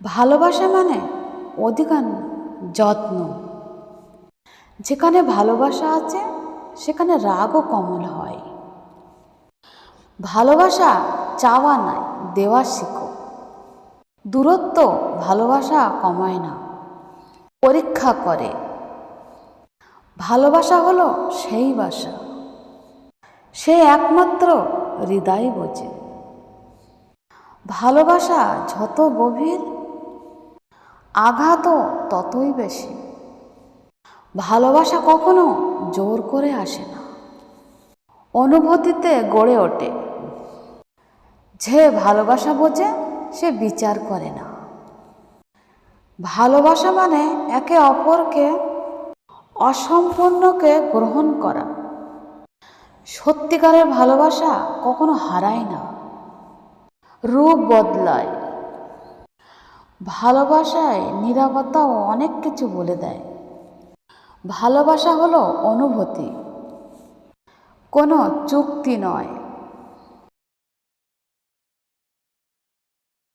ভালোবাসা মানে অধিকার যত্ন। যেখানে ভালোবাসা আছে, সেখানে রাগও কমল হয়। ভালোবাসা চাওয়া নাই, দেওয়া শিখো। দূরত্ব ভালোবাসা কমায় না, পরীক্ষা করে। ভালোবাসা হলো সেই বাসা, সে একমাত্র হৃদয় বোঝে। ভালোবাসা যত গভীর আঘাতও ততই বেশি। ভালোবাসা কখনো জোর করে আসে না। অনুভূতিতে গড়ে ওঠে। যে ভালোবাসা বোঝে, সে বিচার করে না। ভালোবাসা মানে একে অপরকে, অসম্পূর্ণকে গ্রহণ করা। সত্যিকারের ভালোবাসা কখনো হারায় না। রূপ বদলায়। ভালোবাসায় নিরাপত্তাও অনেক কিছু বলে দেয়। ভালোবাসা হলো অনুভূতি। কোনো চুক্তি নয়।